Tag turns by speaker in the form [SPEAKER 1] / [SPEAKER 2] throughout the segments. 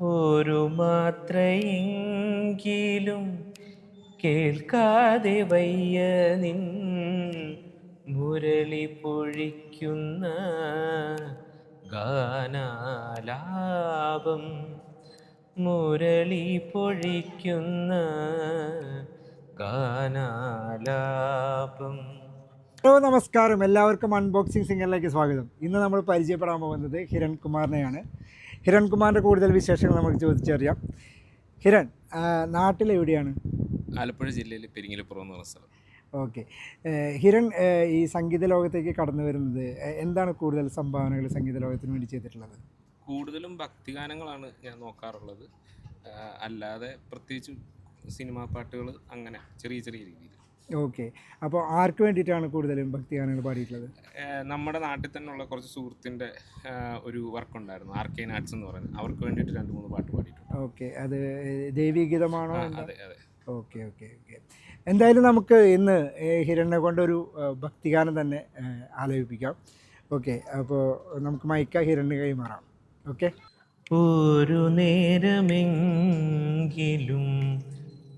[SPEAKER 1] ഒരു മാത്രയെങ്കിലും കേൾക്കാതെ വയ്യ നിൻ മുരളി പൊഴിക്കുന്ന ഗാനാലാപം. മുരളി പൊഴിക്കുന്ന ഗാനാലാപം.
[SPEAKER 2] ഹലോ നമസ്കാരം. എല്ലാവർക്കും അൺബോക്സിംഗ് സിംഗറിലേക്ക് സ്വാഗതം. ഇന്ന് നമ്മൾ പരിചയപ്പെടാൻ പോകുന്നത് ഹിരൺ കുമാറിനെയാണ് ഹിരൺ കുമാറിന്റെ കൂടുതൽ വിശേഷങ്ങൾ നമുക്ക് ചോദിച്ചറിയാം. ഹിരൺ നാട്ടിലെവിടെയാണ്
[SPEAKER 3] ആലപ്പുഴ ജില്ലയിൽ പെരിങ്ങലപ്പുറം എന്ന് പറഞ്ഞ സ്ഥലം.
[SPEAKER 2] ഓക്കെ. ഹിരൺ ഈ സംഗീത ലോകത്തേക്ക് കടന്നു വരുന്നത് എന്താണ് കൂടുതൽ സംഭാവനകൾ സംഗീത ലോകത്തിന് വേണ്ടി ചെയ്തിട്ടുള്ളത്?
[SPEAKER 3] കൂടുതലും ഭക്തിഗാനങ്ങളാണ് ഞാൻ നോക്കാറുള്ളത്. അല്ലാതെ പ്രത്യേകിച്ച് സിനിമാ പാട്ടുകൾ അങ്ങനെ ചെറിയ ചെറിയ രീതിയിൽ
[SPEAKER 2] ഓക്കെ. അപ്പോൾ ആർക്ക് വേണ്ടിയിട്ടാണ് കൂടുതലും ഭക്തിഗാനങ്ങൾ പാടിയിട്ടുള്ളത്?
[SPEAKER 3] നമ്മുടെ നാട്ടിൽ തന്നെയുള്ള കുറച്ച് സുഹൃത്തിന്റെ ഒരു ഒരു വർക്കുണ്ടായിരുന്നു. ആർ കെ നാട്സ് എന്ന് പറയുന്നത്. അവർക്ക് വേണ്ടിയിട്ട് രണ്ട് മൂന്ന് പാട്ട് പാടിയിട്ടുണ്ട്.
[SPEAKER 2] ഓക്കെ. അത് ദൈവീഗീതമാണോ
[SPEAKER 3] അതെ അതെ.
[SPEAKER 2] Okay okay okay. എന്തായാലും നമുക്ക് ഇന്ന് ഹിരണ്യ കൊണ്ടൊരു ഭക്തിഗാനം തന്നെ ആലോചിപ്പിക്കാം ഓക്കെ. അപ്പോൾ നമുക്ക് മൈക്ക ഹിരണ്യ കൈമാറാം. ഓക്കെ.
[SPEAKER 1] ഒരു നേരമെങ്കിലും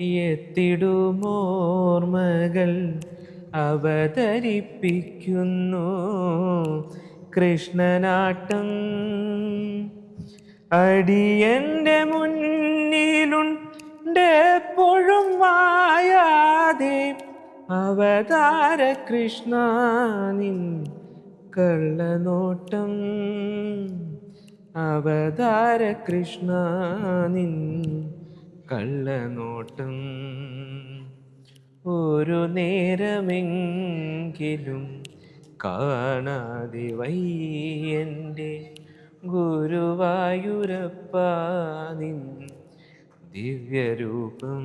[SPEAKER 1] എത്തിടുമോർമകൾ അവതരിപ്പിക്കുന്നു. കൃഷ്ണനാട്ടം അടിയന്റെ മുന്നിലുണ്ടെപ്പോഴും വായാതെ. അവതാര കൃഷ്ണനിൻ കള്ളനോട്ടം അവതാര കൃഷ്ണ നിൻ കള്ളനോട്ടം. ഒരു നേരമെങ്കിലും കാണാതെ വയ്യന്റെ ഗുരുവായൂരപ്പ നിൻ ദിവ്യരൂപം.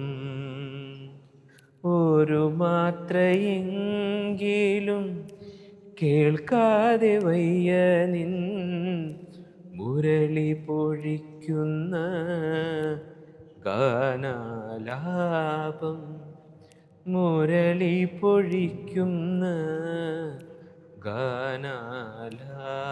[SPEAKER 1] ഒരു മാത്രയെങ്കിലും കേൾക്കാതെ വയ്യ നിൻ മുരളി പൊഴിക്കുന്ന ഗാനാലാപം മുരളി പൊഴിക്കുന്ന ഗാനാലാപം.